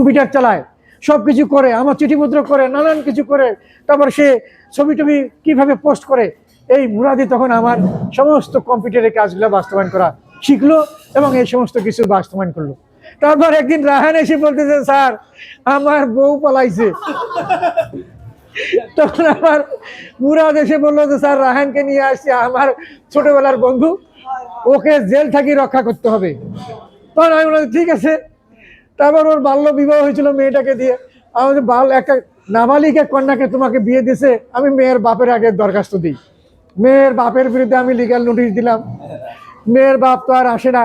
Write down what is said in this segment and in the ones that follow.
Computer চালায় সব কিছু করে, আমার চিঠিপত্র করে, নানান কিছু করে, তারপর সে ছবি টবি কীভাবে পোস্ট করে, এই মুরাদি তখন আমার সমস্ত কম্পিউটারের কাজগুলো বাস্তবায়ন করা শিখলো এবং এই সমস্ত কিছু বাস্তবায়ন করল। তারপর একদিন রাহান এসে বলতেছে, স্যার, আমার বউ পালাইছে। তখন আমার মুরাদ এসে বলল যে, স্যার, রাহানকে নিয়ে আসছি, আমার ছোটবেলার বন্ধু, ওকে জেল থাকি রক্ষা করতে হবে। তখন আমি বললাম, ঠিক আছে। তারপর ওর বাল্য বিবাহ হয়েছিল মেয়েটাকে দিয়ে। আমাদের বাল একটা নাবালিকা কন্যাকে তোমাকে বিয়ে দিছে, আমি মেয়ের বাপের আগে দরখাস্ত দিই। মেয়ের বাপের বিরুদ্ধে আমি লিগাল নোটিশ দিলাম। মেয়ের বাপ তো আর আসে না।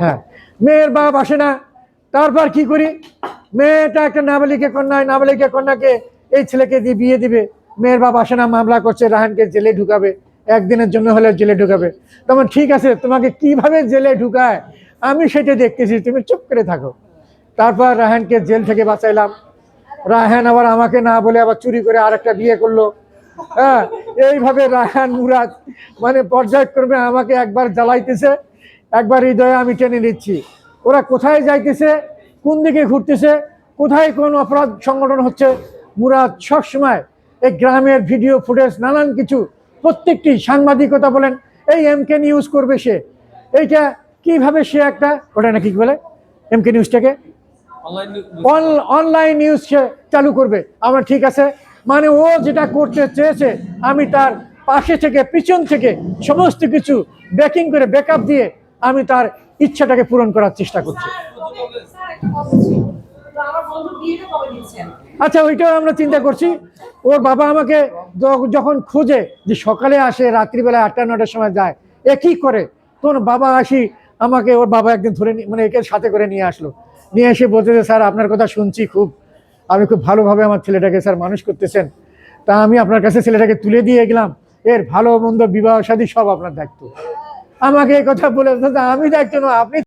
হ্যাঁ মেয়ের বাপ আসে না। তারপর কি করি? মেয়েটা একটা নাবালিকা কন্যা নাবালিকা কন্যাকে এই ছেলেকে দিয়ে বিয়ে দিবে। মেয়ের বাপ আসে না, মামলা করছে, রাহানকে জেলে ঢুকাবে। একদিনের জন্য হলে জেলে ঢুকাবে। তখন ঠিক আছে, তোমাকে কীভাবে জেলে ঢুকায়? আমি সেটা দেখতেছি, তুমি চুপ করে থাকো। তারপর রাহানকে জেল থেকে বাঁচাইলাম। রাহান আবার আমাকে না বলে আবার চুরি করে আর একটা বিয়ে করল। হ্যাঁ এইভাবে রাহান মুরাদ মানে পর্যায়ক্রমে আমাকে একবার জ্বালাইতেছে, একবার হৃদয়ে আমি টেনে নিচ্ছি। ওরা কোথায় যাইতেছে, কোন দিকে ঘুরতেছে, কোথায় কোন অপরাধ সংগঠন হচ্ছে, মুরাদ সবসময় এই গ্রামের ভিডিও ফুটেজ, নানান কিছু প্রত্যেকটি সাংবাদিকতা বলেন, এই এমকে নিউজ করবে সে। এইটা কীভাবে সে একটা ওটা নাকি কি বলে এমকে নিউজটাকে অন- অনলাইন নিউজ সে চালু করবে। আমার ঠিক আছে। মানে ও যেটা করতে চেয়েছে আমি তার পাশে থেকে পিছন থেকে সমস্ত কিছু ব্যাকিং করে ব্যাকআপ দিয়ে আমি তার ইচ্ছাটাকে পূরণ করার চেষ্টা করছি। আচ্ছা ওইটাও আমরা চিন্তা করছি। ওর বাবা আমাকে যখন খোঁজে যে সকালে আসে রাত্রিবেলা আটটা নটার সময় যায় এ কি করে? তখন বাবা আসি আমাকে ওর বাবা একদিন ধরে মানে একে সাথে করে নিয়ে আসলো। নিয়ে এসে বলতে যে, স্যার আপনার কথা শুনছি খুব। আমি খুব ভালোভাবে আমার ছেলেটাকে স্যার মানুষ করতেছেন। তা আমি আপনার কাছে ছেলেটাকে তুলে দিয়ে গেলাম। এর ভালো মন্দ বিবাহ শাদী সব আপনার দায়িত্ব। আমাকে এই কথা বলে আমি দায়িত্ব না আপনি